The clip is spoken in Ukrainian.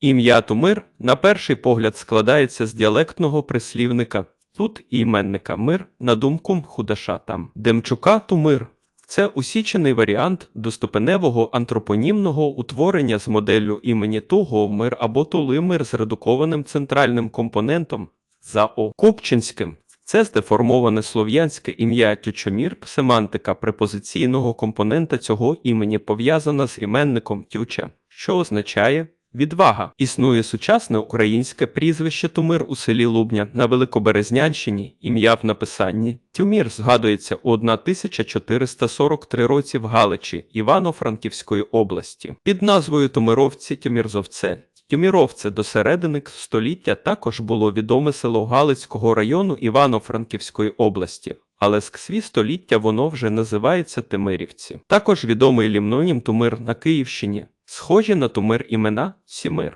Ім'я Тумир на перший погляд складається з діалектного прислівника тут і іменника мир, на думку Худаша там. Демчука Тумир. Це усічений варіант доступеневого антропонімного утворення з моделлю імені Туго мир або Тулимир з редукованим центральним компонентом за О. Купчинським. Це здеформоване слов'янське ім'я Тючомір, семантика препозиційного компонента цього імені пов'язана з іменником Тюча, що означає відвага. Існує сучасне українське прізвище Тумир у селі Лубня на Великоберезнянщині. Ім'я в написанні Тюмір згадується у 1443 році в Галичі Івано-Франківської області. Під назвою Тумировці Тюмірзовце Тюміровце до середини століття також було відоме село Галицького району Івано-Франківської області, але з ксві століття воно вже називається Тимирівці. Також відомий лімнонім Тумир на Київщині, схожі на Тумир імена Сімир.